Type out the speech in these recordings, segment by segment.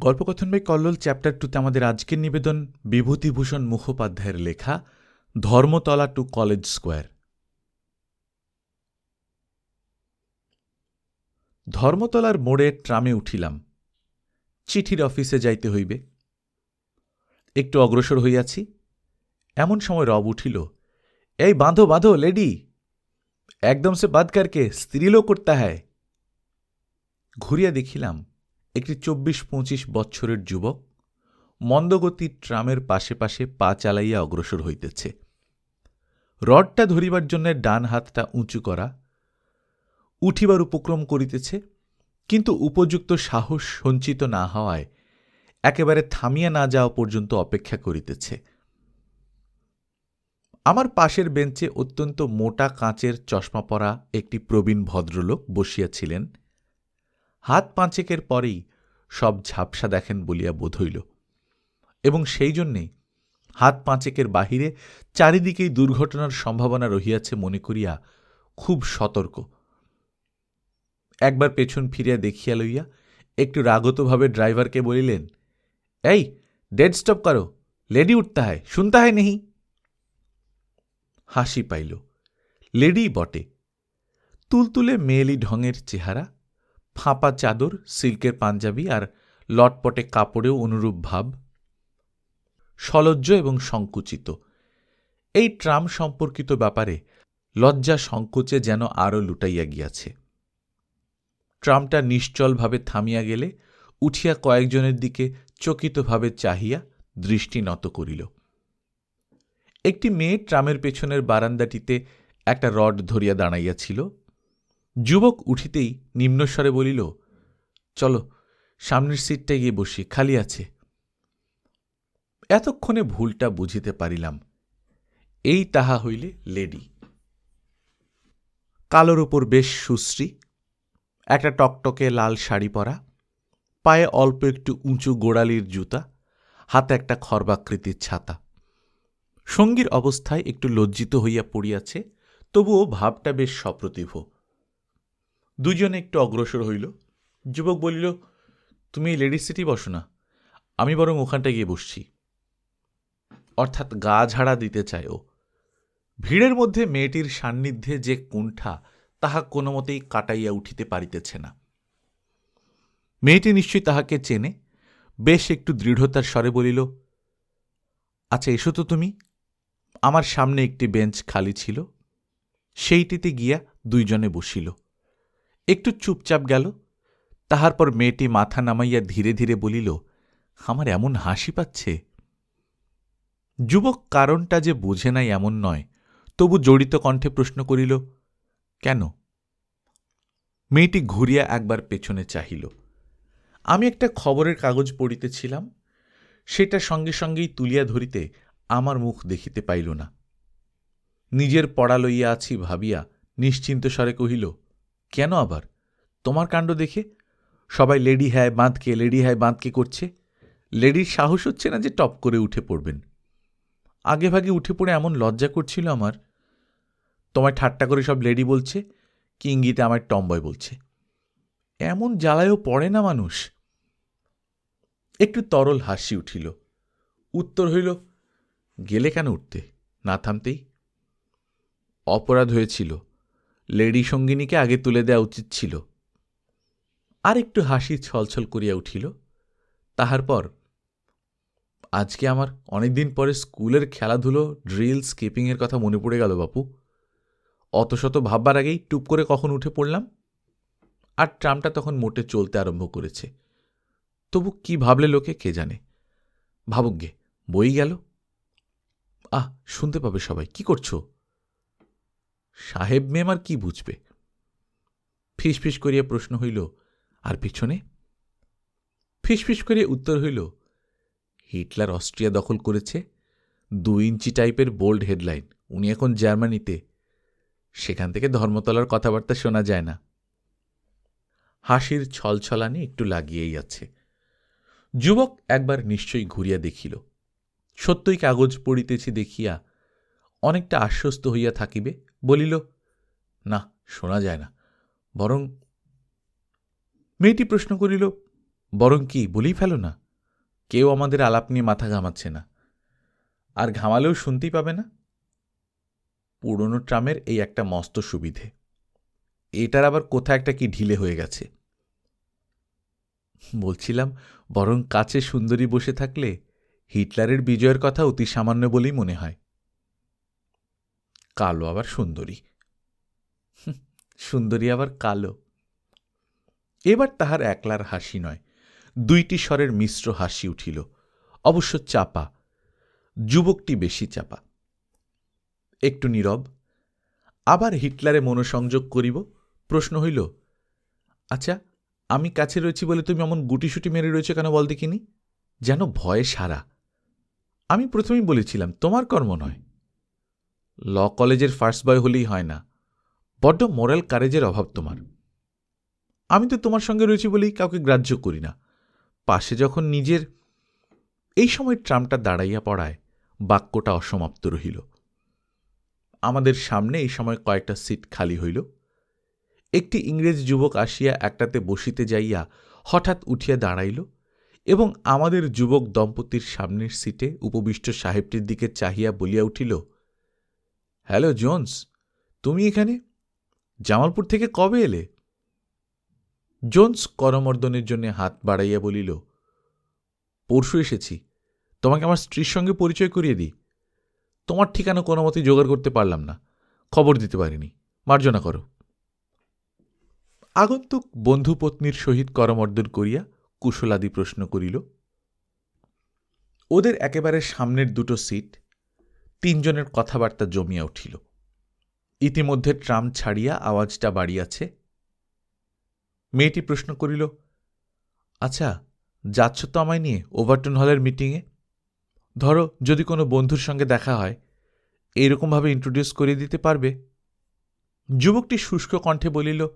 গল্পকথন by Kallol chapter টুতে আমাদের আজকের নিবেদন বিভূতিভূষণ মুখোপাধ্যায়ের লেখা ধর্মতলা টু কলেজ স্কোয়ার। ধর্মতলার মোড়ে ট্রামে উঠিলাম। চিঠির অফিসে যাইতে হইবে। একটু অগ্রসর হইয়াছি। এমন সময় রব উঠিল, এই বাঁধো বাঁধো, লেডি! একদম সে বাদ কারকে স্ত্রীলোক করতে হয়। ঘুরিয়া দেখিলাম একটি চব্বিশ পঁচিশ বৎসরের যুবক মন্দগতির ট্রামের পাশে পাশে পা চালাইয়া অগ্রসর হইতেছে। রডটা ধরিবার জন্য ডান হাতটা উঁচু করা উঠিবার উপক্রম করিতেছে, কিন্তু উপযুক্ত সাহস সঞ্চিত না হওয়ায় একেবারে থামিয়া না যাওয়া পর্যন্ত অপেক্ষা করিতেছে। আমার পাশের বেঞ্চে অত্যন্ত মোটা কাঁচের চশমা পরা একটি প্রবীণ ভদ্রলোক বসিয়াছিলেন। হাত পাঁচেকের পরেই সব ঝাপসা দেখেন বলিয়া বোধ হইল। এবং সেই জন্যেই হাত পাঁচেকের বাহিরে চারিদিকেই দুর্ঘটনার সম্ভাবনা রহিয়াছে মনে করিয়া খুব সতর্ক। একবার পেছন ফিরিয়া দেখিয়া লইয়া একটু রাগতভাবে ড্রাইভারকে বলিলেন, এই, ডেড স্টপ করো, লেডি উঠতে হয়, শুনতে হয় নেহি? হাসি পাইল। লেডি বটে। তুলতুলে মেয়েলি ঢঙের চেহারা ফাঁপা চাদর, সিল্কের পাঞ্জাবি আর লটপটে কাপড়েও অনুরূপ ভাব। সলজ্জ এবং সংকুচিত। এই ট্রাম সম্পর্কিত ব্যাপারে লজ্জা সংকোচে যেন আরও লুটাইয়া গিয়াছে। ট্রামটা নিশ্চলভাবে থামিয়া গেলে উঠিয়া কয়েকজনের দিকে চকিতভাবে চাহিয়া দৃষ্টি নত করিল। একটি মেয়ে ট্রামের পেছনের বারান্দাটিতে একটা রড ধরিয়া দাঁড়াইয়াছিল। যুবক উঠিতেই নিম্নস্বরে বলিল, চলো, সামনের সিটটায় গিয়ে বসি, খালি আছে। এতক্ষণে ভুলটা বুঝিতে পারিলাম। এই তাহা হইলে লেডি। কালোর ওপর বেশ সুশ্রী, একটা টকটকে লাল শাড়ি পরা, পায়ে অল্প একটু উঁচু গোড়ালির জুতা, হাতে একটা খর্বাকৃতির ছাতা। সঙ্গীর অবস্থায় একটু লজ্জিত হইয়া পড়িয়াছে, তবুও ভাবটা বেশ সপ্রতিভ। দুজনে একটু অগ্রসর হইল। যুবক বলিল, তুমি লেডিস সিটি বসো না, আমি বরং ওখানটা গিয়ে বসছি। অর্থাৎ গা ঝাড়া দিতে চায় ও। ভিড়ের মধ্যে মেয়েটির সান্নিধ্যে যে কুণ্ঠা, তাহা কোনো মতেই কাটাইয়া উঠিতে পারিতেছে না। মেয়েটি নিশ্চয়ই তাহাকে চেনে, বেশ একটু দৃঢ়তার স্বরে বলিল আচ্ছা এসো তো তুমি। আমার সামনে একটি বেঞ্চ খালি ছিল, সেইটিতে গিয়া দুইজনে বসিল। একটু চুপচাপ গেল। তাহার পর মেয়েটি মাথা নামাইয়া ধীরে ধীরে বলিল, আমার এমন হাসি পাচ্ছে। যুবক কারণটা যে বোঝে নাই এমন নয়। তবু জড়িত কণ্ঠে প্রশ্ন করিল, কেন? মেয়েটি ঘুরিয়া একবার পেছনে চাহিল। আমি একটা খবরের কাগজ পড়িতেছিলাম। সেটা সঙ্গে সঙ্গেই তুলিয়া ধরিতে আমার মুখ দেখিতে পাইল না। নিজের পড়া লইয়া আছি ভাবিয়া নিশ্চিন্ত স্বরে কহিল কেন আবার? তোমার কাণ্ড দেখে? সবাই লেডি হ্যায় বাঁধকে লেডি হ্যায় বাঁধকে করছে? লেডির সাহস হচ্ছে না যে টপ করে উঠে পড়বেন। আগে ভাগে উঠে পড়ে এমন লজ্জা করছিল আমার। তোমায় ঠাট্টা করে সব লেডি বলছে, কি ইঙ্গিতে আমার টম্বয় বলছে। এমন জ্বালায়ও পড়ে না মানুষ। একটু তরল হাসি উঠিল। উত্তর হইল, গেলে কেন উঠতে? না থামতেই। অপরাধ হয়েছিল। লেডি সঙ্গিনীকে আগে তুলে দেওয়া উচিত ছিল। আর একটু হাসি ছলছল করিয়া উঠিল। তাহার পর, আজকে আমার অনেকদিন পরে স্কুলের খেলাধুলো, ড্রিল, স্কিপিংয়ের কথা মনে পড়ে গেল বাপু। অত শত ভাববার আগেই টুপ করে কখন উঠে পড়লাম? আর ট্রামটা তখন মোটে চলতে আরম্ভ করেছে। তবু কি ভাবলে লোকে কে জানে? ভাবুক গে, বই গেল? আহ, শুনতে পাবে সবাই। কি করছ? সাহেব মেম আর কি বুঝবে? ফিস ফিস করিয়া প্রশ্ন হইল, আর পিছনে? ফিস ফিস করিয়া উত্তর হইল, হিটলার অস্ট্রিয়া দখল করেছে, দু ইঞ্চি টাইপের বোল্ড হেডলাইন, উনি এখন জার্মানিতে। সেখান থেকে ধর্মতলার কথাবার্তা শোনা যায় না। হাসির ছলছলানি একটু লাগিয়েই আছে। যুবক একবার নিশ্চয়ই ঘুরিয়া দেখিল। সত্যই কাগজ পড়িতেছি দেখিয়া অনেকটা আশ্বস্ত হইয়া থাকিবে বলিল, না, শোনা যায় না। বরং মেয়েটি প্রশ্ন করিল, বরং কি, বলেই ফেলো না। কেউ আমাদের আলাপ নিয়ে মাথা ঘামাচ্ছে না। আর ঘামালেও শুনতেই পাবে না? পুরনো ট্রামের এই একটা মস্ত সুবিধে। এটার আবার কোথা একটা কি ঢিলে হয়ে গেছে? বলছিলাম, বরং কাছে সুন্দরী বসে থাকলে হিটলারের বিজয়ের কথা অতি সামান্য বলেই মনে হয়। কালো আবার সুন্দরী। সুন্দরী আবার কালো। এবার তাহার একলার হাসি নয়। দুইটি স্বরের মিশ্র হাসি উঠিল। অবশ্য চাপা। যুবকটি বেশি চাপা। একটু নীরব। আবার হিটলারে মনোসংযোগ করিব? প্রশ্ন হইল আচ্ছা আমি কাছে রয়েছি বলে তুমি এমন গুটিসুটি মেরে রয়েছে কেন বল দেখিনি? যেন ভয়ে সারা। আমি প্রথমেই বলেছিলাম, তোমার কর্ম নয়। ল কলেজের ফার্স্ট বয় হলেই হয় না। বড্ড মোরাল কারেজের অভাব তোমার। আমি তো তোমার সঙ্গে রয়েছি বলেই কাউকে গ্রাহ্য করি না। পাশে যখন নিজের এই সময় ট্রামটা দাঁড়াইয়া পড়ায়, বাক্যটা অসমাপ্ত রহিল। আমাদের সামনে এই সময় কয়েকটা সিট খালি হইল। একটি ইংরেজ যুবক আসিয়া একটাতে বসিতে যাইয়া হঠাৎ উঠিয়া দাঁড়াইল এবং আমাদের যুবক দম্পতির সামনের সিটে উপবিষ্ট সাহেবটির দিকে চাহিয়া বলিয়া উঠিল হ্যালো জোন্স, তুমি এখানে? জামালপুর থেকে কবে এলে? জোন্স করমর্দনের জন্য হাত বাড়াইয়া বলিল, পরশু এসেছি, তোমাকে আমার স্ত্রীর সঙ্গে পরিচয় করিয়ে দিই। তোমার ঠিকানা কোনো মতেই জোগাড় করতে পারলাম না, খবর দিতে পারিনি, মার্জনা করো। আগন্তুক বন্ধুপত্নীর সহিত করমর্দন করিয়া কুশলাদি প্রশ্ন করিল, ওদের একেবারে সামনের দুটো সিট তিনজনের কথাবার্তা জমিয়া উঠিল। ইতিমধ্যে ট্রাম ছাড়িয়া আওয়াজটা বাড়িয়াছে। মেয়েটি প্রশ্ন করিল আচ্ছা যাচ্ছ তো আমায় নিয়ে ওভারটন হলের মিটিংয়ে? ধরো, যদি কোনো বন্ধুর সঙ্গে দেখা হয় এইরকমভাবে ইন্ট্রোডিউস করিয়ে দিতে পারবে? যুবকটি শুষ্ক কণ্ঠে বলিল,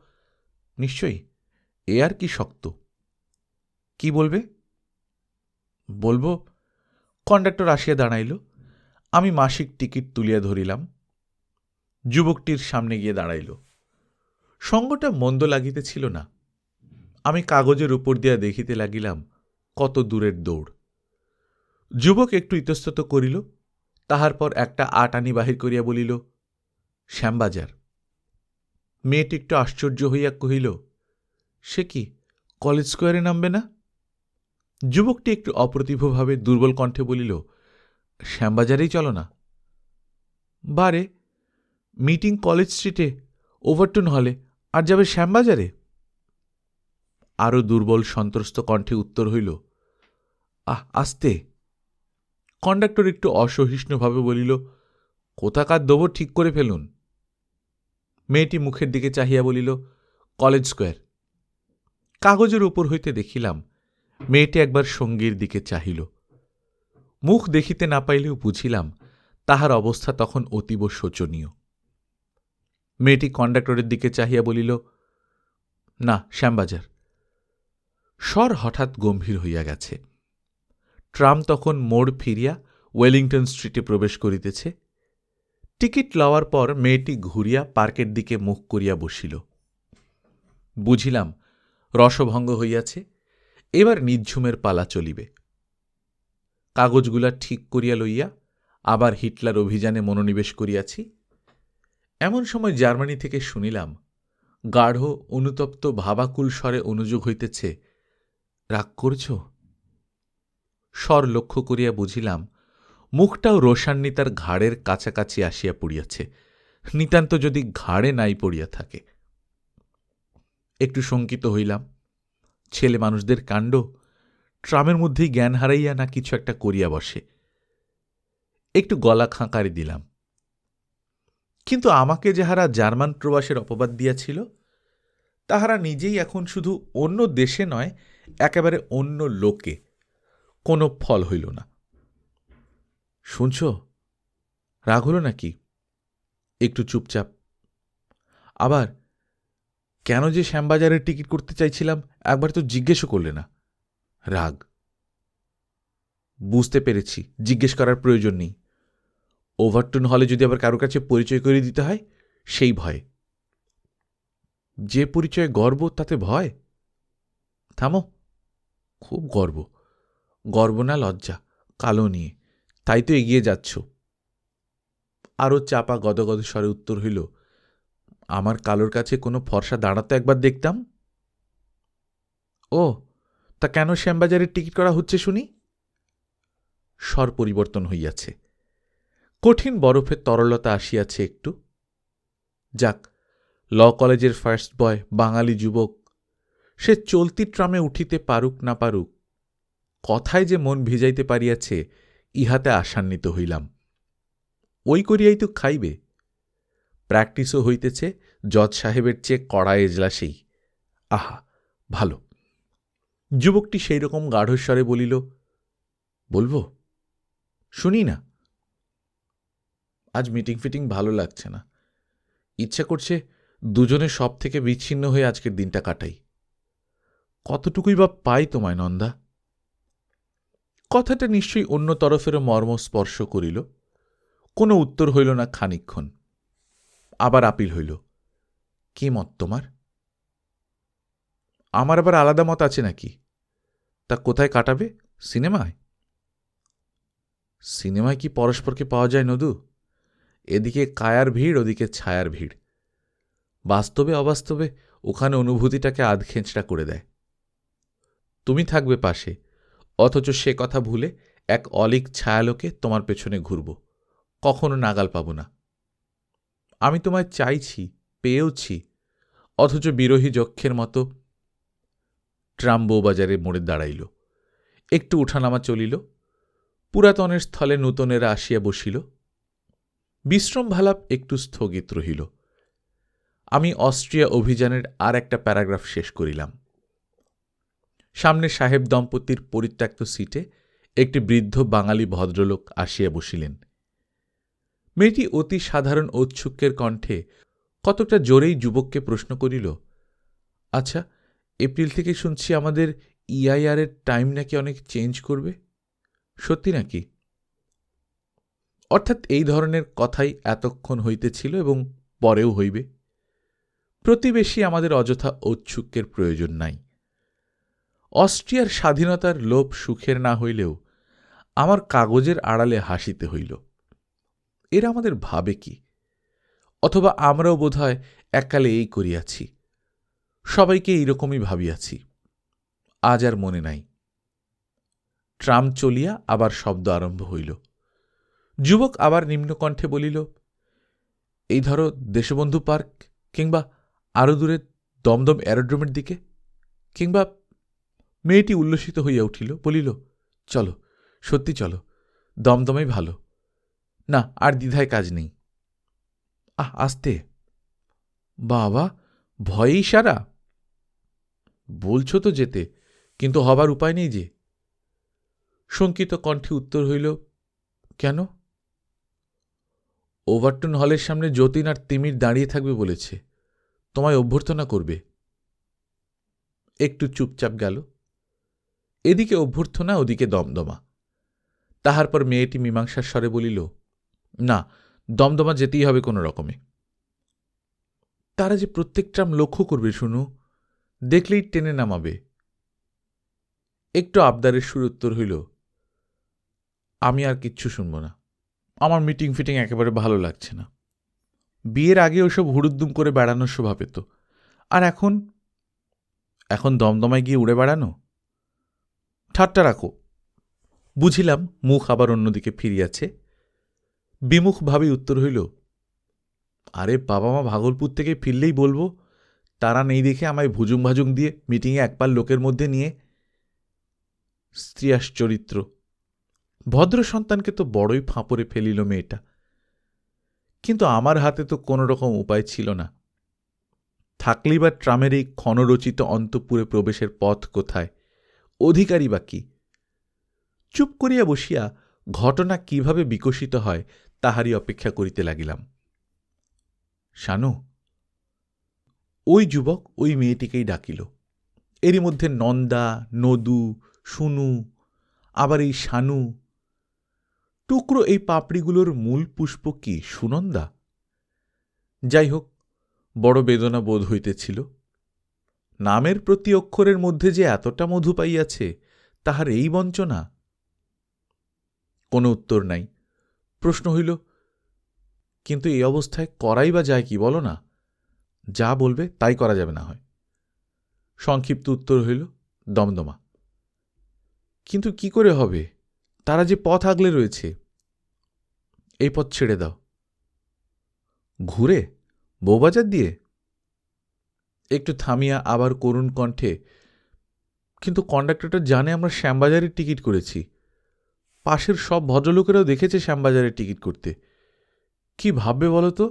নিশ্চয়ই, এ আর কি শক্ত। কি বলবে? বলব কন্ডাক্টর আসিয়া দাঁড়াইল। আমি মাসিক টিকিট তুলিয়া ধরিলাম। যুবকটির সামনে গিয়ে দাঁড়াইল। সঙ্গটা মন্দ লাগিতেছিল না। আমি কাগজের উপর দিয়া দেখিতে লাগিলাম কত দূরের দৌড়। যুবক একটু ইতস্তত করিল, তাহার পর একটা আট আনি বাহির করিয়া বলিল, শ্যামবাজার। মেয়েটি একটু আশ্চর্য হইয়া কহিল, সে কি কলেজ স্কোয়ারে নামবে না? যুবকটি একটু অপ্রতিভভাবে দুর্বল কণ্ঠে বলিল শ্যামবাজারেই চলো না। বারে মিটিং কলেজ স্ট্রিটে ওভারটুন হলে আর যাবে শ্যামবাজারে? আরও দুর্বল সন্ত্রস্ত কণ্ঠে উত্তর হইল, আহ, আস্তে। কন্ডাক্টর একটু অসহিষ্ণুভাবে বলিল, কোথাকার দেবো ঠিক করে ফেলুন? মেয়েটি মুখের দিকে চাহিয়া বলিল, কলেজ স্কোয়ার। কাগজের উপর হইতে দেখিলাম, মেয়েটি একবার সঙ্গীর দিকে চাহিল। মুখ দেখিতে না পাইলেও বুঝিলাম, তাহার অবস্থা তখন অতীব শোচনীয়। মেয়েটি কন্ডাক্টরের দিকে চাহিয়া বলিল, না, শ্যামবাজার। স্বর হঠাৎ গম্ভীর হইয়া গেছে। ট্রাম তখন মোড় ফিরিয়া ওয়েলিংটন স্ট্রিটে প্রবেশ করিতেছে। টিকিট লওয়ার পর মেয়েটি ঘুরিয়া পার্কের দিকে মুখ করিয়া বসিল। বুঝিলাম রসভঙ্গ হইয়াছে, এবার নিঝুমের পালা চলিবে। কাগজগুলা ঠিক করিয়া লইয়া আবার হিটলার অভিযানে মনোনিবেশ করিয়াছি। এমন সময় জার্মানি থেকে শুনিলাম, গাঢ়, অনুতপ্ত ভাবাকুল স্বরে অনুযোগ হইতেছে, রাগ করছ? স্বর লক্ষ্য করিয়া বুঝিলাম, মুখটাও রোষান্বিতার ঘাড়ের কাছাকাছি আসিয়া পড়িয়াছে, নিতান্ত যদি ঘাড়ে নাই পড়িয়া থাকে। একটু শঙ্কিত হইলাম, ছেলে মানুষদের কাণ্ড ট্রামের মধ্যেই জ্ঞান হারাইয়া না কিছু একটা করিয়া বসে। একটু গলা খাঁকারি দিলাম। কিন্তু আমাকে যাহারা জার্মান প্রবাসের অপবাদ দিয়াছিল, তাহারা নিজেই এখন শুধু অন্য দেশে নয়, একেবারে অন্য লোকে, কোনো ফল হইল না। শুনছ, রাগ হল নাকি? একটু চুপচাপ। আবার, কেন যে শ্যামবাজারের টিকিট করতে চাইছিলাম, একবার তো জিজ্ঞেসও করলে না। রাগ। বুঝতে পেরেছি, জিজ্ঞেস করার প্রয়োজন নেই। ওভারটুন হলে যদি আবার কারও কাছে পরিচয় করে দিতে হয়, সেই ভয়ে। যে পরিচয়ে গর্ব, তাতে ভয়? থামো। খুব গর্ব। গর্ব না লজ্জা, কালো নিয়ে। তাই তো এগিয়ে যাচ্ছ। আরও চাপা গদগদ স্বরে উত্তর হইল, আমার কালোর কাছে কোনো ফর্সা দাঁড়াতে একবার দেখতাম? ও তা কেন শ্যামবাজারের টিকিট করা হচ্ছে শুনি? স্বর পরিবর্তন হইয়াছে। কঠিন বরফের তরলতা আসিয়াছে একটু। যাক, ল কলেজের ফার্স্ট বয় বাঙালি যুবক, সে চলতি ট্রামে উঠিতে পারুক না পারুক, কথায় যে মন ভিজাইতে পারিয়াছে, ইহাতে আশান্বিত হইলাম। ওই করিয়াই তো খাইবে। প্র্যাকটিসও হইতেছে, জজ সাহেবের চেয়ে কড়া এজলাসেই। আহা, ভালো। যুবকটি সেই রকম গাঢ়স্বরে বলিল, বলব? শুনি না। আজ মিটিং ফিটিং ভালো লাগছে না। ইচ্ছা করছে দুজনে সব থেকে বিচ্ছিন্ন হয়ে আজকের দিনটা কাটাই। কতটুকুই বা পাই তোমায়, নন্দা? কথাটা নিশ্চয়ই অন্য তরফেরও মর্ম স্পর্শ করিল। কোনো উত্তর হইল না খানিক্ষণ আবার আপিল হইল, কি মত তোমার? আমার আবার আলাদা মত আছে নাকি? তা কোথায় কাটাবে? সিনেমায়? সিনেমায় কি পরস্পরকে পাওয়া যায় নদু? এদিকে কায়ার ভিড়, ওদিকে ছায়ার ভিড়। বাস্তবে, অবাস্তবে ওখানে অনুভূতিটাকে আধখেঁচড়া করে দেয়। তুমি থাকবে পাশে, অথচ সে কথা ভুলে এক অলিক ছায়ালোকে তোমার পেছনে ঘুরব। কখনো নাগাল পাব না। আমি তোমায় চাইছি, পেয়েওছি, অথচ বিরোহী যক্ষের মতো ট্রাম বউবাজারে মোড়ে দাঁড়াইল। একটু উঠানামা চলিল। পুরাতনের স্থলে নূতনেরা আসিয়া বসিল। বিশ্রম ভালাপ একটু স্থগিত রহিল। আমি অস্ট্রিয়া অভিযানের আর একটা প্যারাগ্রাফ শেষ করিলাম। সামনে সাহেব দম্পতির পরিত্যক্ত সিটে একটি বৃদ্ধ বাঙালি ভদ্রলোক আসিয়া বসিলেন। মেয়েটি অতি সাধারণ ঔৎসুক্যের কণ্ঠে কতটা জোরেই যুবককে প্রশ্ন করিল আচ্ছা এপ্রিল থেকে শুনছি আমাদের ইআইআর এর টাইম নাকি অনেক চেঞ্জ করবে। সত্যি নাকি? অর্থাৎ এই ধরনের কথাই এতক্ষণ হইতেছিল এবং পরেও হইবে। প্রতিবেশী আমাদের অযথা ঔৎসুক্যের প্রয়োজন নাই। অস্ট্রিয়ার স্বাধীনতার লোভ সুখের না হইলেও আমার কাগজের আড়ালে হাসিতে হইল। এরা আমাদের ভাবে কি? অথবা আমরাও বোধহয় এককালে এই করিয়াছি। সবাইকে এইরকমই ভাবিয়াছি। আজ আর মনে নাই। ট্রাম চলিয়া আবার শব্দ আরম্ভ হইল। যুবক আবার নিম্নকণ্ঠে বলিল, এই ধরো দেশবন্ধু পার্ক কিংবা আরও দূরে দমদম অ্যারোড্রোমের দিকে, কিংবা মেয়েটি উল্লসিত হইয়া উঠিল, বলিল, চলো, সত্যি চলো দমদমেই ভালো। না, আর দ্বিধায় কাজ নেই। আহ, আসতে। বাবা, ভয়েই সারা? বলছো তো যেতে, কিন্তু হবার উপায় নেই যে। শঙ্কিত কণ্ঠে উত্তর হইল, কেন? ওভারটন হলের সামনে যতীন আর তিমির দাঁড়িয়ে থাকবে বলেছে, তোমায় অভ্যর্থনা করবে। একটু চুপচাপ গেল। এদিকে অভ্যর্থনা, ওদিকে দমদমা। তাহার পর মেয়েটি মীমাংসার স্বরে বলিল, না, দমদমা যেতেই হবে কোনো রকমে। তারা যে প্রত্যেকটাম লক্ষ্য করবে শুনু দেখলেই টেনে নামাবে। একটু আবদারের সুর উত্তর হইল, আমি আর কিচ্ছু শুনব না। আমার মিটিং ফিটিং একেবারে ভালো লাগছে না। বিয়ের আগে ওসব হুড়ুদ্দুম করে বেড়ানোর শোভা পেত আর এখন? এখন দমদমায় গিয়ে উড়ে বেড়ানো? ঠাট্টা রাখো। বুঝিলাম মুখ আবার অন্যদিকে ফিরিয়াছে। বিমুখভাবে উত্তর হইল, আরে বাবা মা, ভাগলপুর থেকে ফিরলেই বলব তারা নেই দেখে আমায় ভুজুং ভাজুং দিয়ে মিটিংয়ে একপাল লোকের মধ্যে নিয়ে স্ত্রীয়াস চরিত্র ভদ্র সন্তানকে তো বড়ই ফাঁপড়ে ফেলিল মেয়েটা। কিন্তু আমার হাতে তো কোনো রকম উপায় ছিল না। থাকলেই বা ট্রামের এই ক্ষণরচিত অন্তপুরে প্রবেশের পথ কোথায়? অধিকারী বা কি? চুপ করিয়া বসিয়া ঘটনা কীভাবে বিকশিত হয় তাহারই অপেক্ষা করিতে লাগিলাম। শানু ওই যুবক ওই মেয়েটিকেই ডাকিল। এরই মধ্যে নন্দা, নদু শুনু আবার এই শানু। টুকরো এই পাপড়িগুলোর মূল পুষ্প কি সুনন্দা? যাই হোক, বড় বেদনা বোধ হইতেছিল। নামের প্রতি অক্ষরের মধ্যে যে এতটা মধু পাইয়াছে, তাহার এই বঞ্চনা? কোনো উত্তর নাই। প্রশ্ন হইল, কিন্তু এই অবস্থায় করাই বা যায় কি বলো না? যা বলবে তাই করা যাবে না হয়। সংক্ষিপ্ত উত্তর হইল, দমদমা। কিন্তু কি করে হবে? তারা যে পথ আগলে রয়েছে, এই পথ ছেড়ে দাও। ঘুরে? বৌবাজার দিয়ে? একটু থামিয়া আবার করুণ কণ্ঠে, কিন্তু কন্ডাক্টরটা জানে আমরা শ্যামবাজারের টিকিট করেছি। পাশের সব ভদ্রলোকেরাও দেখেছে শ্যামবাজারের টিকিট করতে। কি ভাববে বলো তো?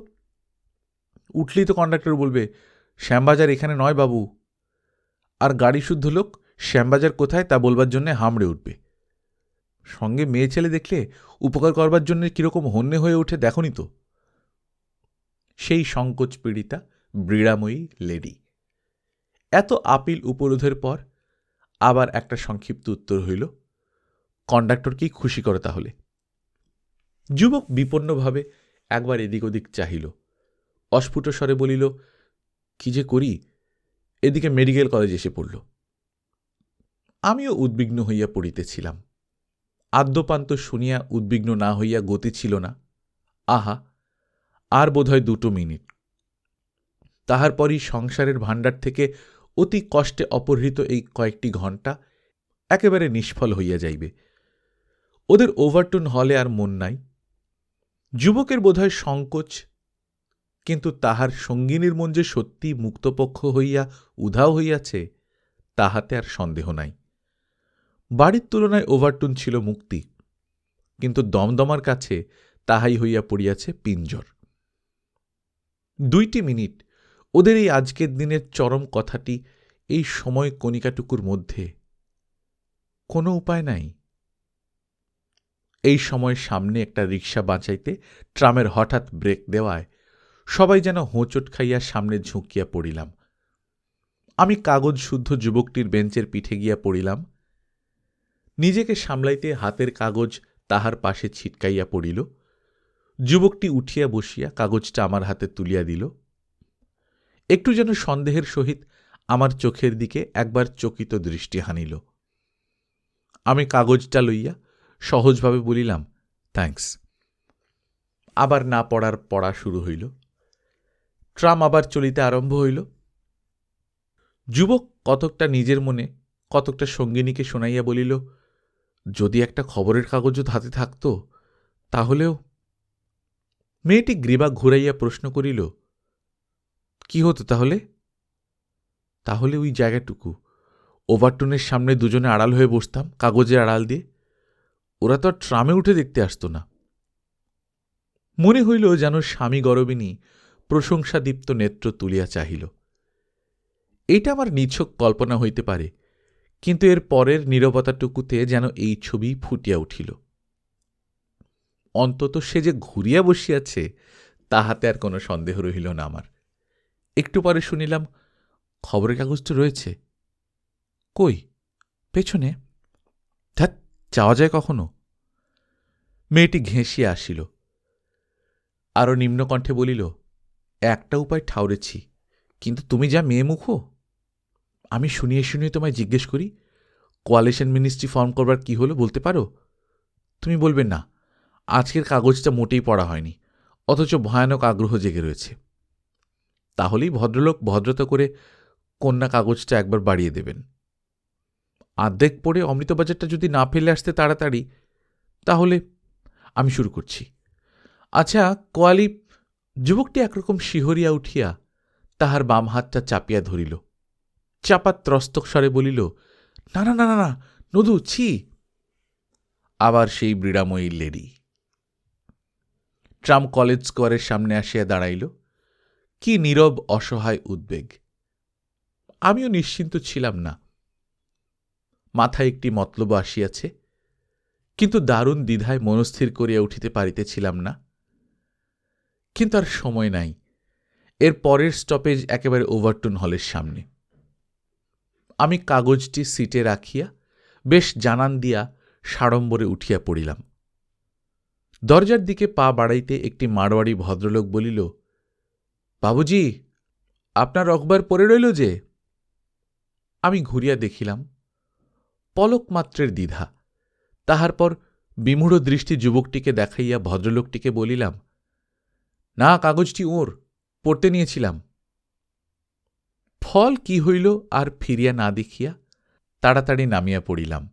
উঠলেই তো কন্ডাক্টর বলবে, শ্যামবাজার এখানে নয় বাবু। আর গাড়ি শুদ্ধ লোক, শ্যামবাজার কোথায় তা বলবার জন্য হামড়ে উঠবে। সঙ্গে মেয়ে ছেলে দেখলে উপকার করবার জন্য কীরকম হন্যে হয়ে ওঠে দেখনি তো। সেই সংকোচ পীড়িতা ব্রীড়াময়ী লেডি। এত আপিল উপরোধের পর আবার একটা সংক্ষিপ্ত উত্তর হইল কন্ডাক্টরকেই খুশি করে তাহলে? যুবক বিপন্নভাবে একবার এদিক ওদিক চাহিল। অস্ফুট স্বরে বলিল, কি যে করি? এদিকে মেডিকেল কলেজ এসে পড়ল। আমিও উদ্বিগ্ন হইয়া পড়িতেছিলাম। আদ্যপান্ত শুনিয়া উদ্বিগ্ন না হইয়া গতি ছিল না। আহা, আর বোধহয় দুটো মিনিট। তাহার পরই সংসারের ভাণ্ডার থেকে অতি কষ্টে অপহৃত এই কয়েকটি ঘণ্টা একেবারে নিষ্ফল হইয়া যাইবে। ওদের ওভারটুন হলে আর মন নাই। যুবকের বোধহয় সংকোচ কিন্তু তাহার সঙ্গিনীর মন যে সত্যি মুক্তপক্ষ হইয়া উধাও হইয়াছে, তাহাতে আর সন্দেহ নাই। বাড়ির তুলনায় ওভারটুন ছিল মুক্তি, কিন্তু দমদমার কাছে তাহাই হইয়া পড়িয়াছে পিঞ্জর। দুইটি মিনিট, ওদের এই আজকের দিনের চরম কথাটি এই সময় কণিকাটুকুর মধ্যে কোনো উপায় নাই। এই সময় সামনে একটা রিক্সা বাঁচাইতে ট্রামের হঠাৎ ব্রেক দেওয়ায় সবাই যেন হোঁচট খাইয়া সামনে ঝুঁকিয়া পড়িলাম। আমি কাগজ শুদ্ধ যুবকটির বেঞ্চের পিঠে গিয়া পড়িলাম। নিজেকে সামলাইতে হাতের কাগজ তাহার পাশে ছিটকাইয়া পড়িল। যুবকটি উঠিয়া বসিয়া কাগজটা আমার হাতে তুলিয়া দিল। একটু যেন সন্দেহের সহিত আমার চোখের দিকে একবার চকিত দৃষ্টি হানিল। আমি কাগজটা লইয়া সহজভাবে বলিলাম, থ্যাঙ্কস। আবার না পড়ার পড়া শুরু হইল। ট্রাম আবার চলিতে আরম্ভ হইল। যুবক কতকটা নিজের মনে, কতকটা সঙ্গিনীকে শোনাইয়া বলিল, যদি একটা খবরের কাগজও হাতে থাকত, তাহলেও? মেয়েটি গ্রীবা ঘুরাইয়া প্রশ্ন করিল, কি হতো তাহলে? তাহলে ওই জায়গাটুকু। ওভারটুনের সামনে দুজনে আড়াল হয়ে বসতাম, কাগজের আড়াল দিয়ে। ওরা তো আর ট্রামে উঠে দেখতে আসতো না। মনে হইল যেন স্বামী গরবিনী প্রশংসাদীপ্ত নেত্র তুলিয়া চাহিল। এটা আমার নিছক কল্পনা হইতে পারে, কিন্তু এর পরের নীরবতাটুকুতে যেন এই ছবি ফুটিয়া উঠিল। অন্তত সে যে ঘুরিয়া বসিয়াছে, তাহাতে আর কোনো সন্দেহ রহিল না আমার। একটু পরে শুনিলাম, খবরের কাগজ তো রয়েছে। কই? পেছনে? ধ্যাত চাওয়া যায় কখনো? মেয়েটি ঘেঁষিয়া আসিল। আরও নিম্নকণ্ঠে বলিল একটা উপায় ঠাউরেছি, কিন্তু তুমি যা মেয়ে মুখো আমি শুনিয়ে শুনিয়ে তোমায় জিজ্ঞেস করি, কোয়ালিশন মিনিস্ট্রি ফর্ম করবার কি হলো বলতে পারো? তুমি বলবে না, আজকের কাগজটা মোটেই পড়া হয়নি, অথচ ভয়ানক আগ্রহ জেগে রয়েছে। তাহলেই ভদ্রলোক ভদ্রতা করে কন্যা কাগজটা একবার বাড়িয়ে দেবেন। আর্ধেক পড়ে অমৃতবাজারটা যদি না ফেলে আসতে তাড়াতাড়ি, তাহলে আমি শুরু করছি। আচ্ছা কোয়ালি যুবকটি একরকম শিহরিয়া উঠিয়া তাহার বাম হাতটা চাপিয়া ধরিল। চাপা ত্রস্তক স্বরে বলিল, না না না না না, নদু, ছি। আবার সেই ব্রীড়াময়ী লেডি ট্রাম কলেজ স্কোয়ারের সামনে আসিয়া দাঁড়াইল। কি নীরব, অসহায় উদ্বেগ। আমিও নিশ্চিন্ত ছিলাম না। মাথায় একটি মতলব আসিয়াছে, কিন্তু দারুণ দ্বিধায় মনস্থির করিয়া উঠিতে পারিতেছিলাম না। কিন্তু আর সময় নাই। এর পরের স্টপেজ একেবারে ওভারটুন হলের সামনে। আমি কাগজটি সিটে রাখিয়া বেশ জানান দিয়া সাড়ম্বরে উঠিয়া পড়িলাম। দরজার দিকে পা বাড়াইতে একটি মারোয়াড়ি ভদ্রলোক বলিল, বাবুজি, আপনার অখবার পড়ে রইল যে? আমি ঘুরিয়া দেখিলাম, পলক মাত্রের দ্বিধা। তাহার পর বিমূঢ় দৃষ্টি যুবকটিকে দেখাইয়া ভদ্রলোকটিকে বলিলাম না, কাগজটি ওর, পড়তে নিয়েছিলাম। ফল কি হইল আর ফিরিয়া না দেখিয়া তাড়াতাড়ি নামিয়া পড়িলাম।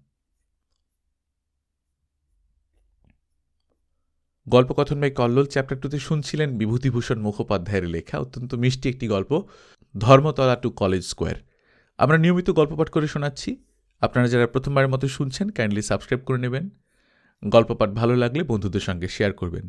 গল্পকথন বাই কল্লোল চ্যাপ্টার টুতে শুনছিলেন বিভূতিভূষণ মুখোপাধ্যায়ের লেখা, অত্যন্ত মিষ্টি একটি গল্প, ধর্মতলা টু কলেজ স্কোয়ার। আমরা নিয়মিত গল্প পাঠ করে শোনাচ্ছি। আপনারা যারা প্রথমবারের মতো শুনছেন কাইন্ডলি সাবস্ক্রাইব করে নেবেন। গল্প পাঠ ভালো লাগলে বন্ধুদের সঙ্গে শেয়ার করবেন।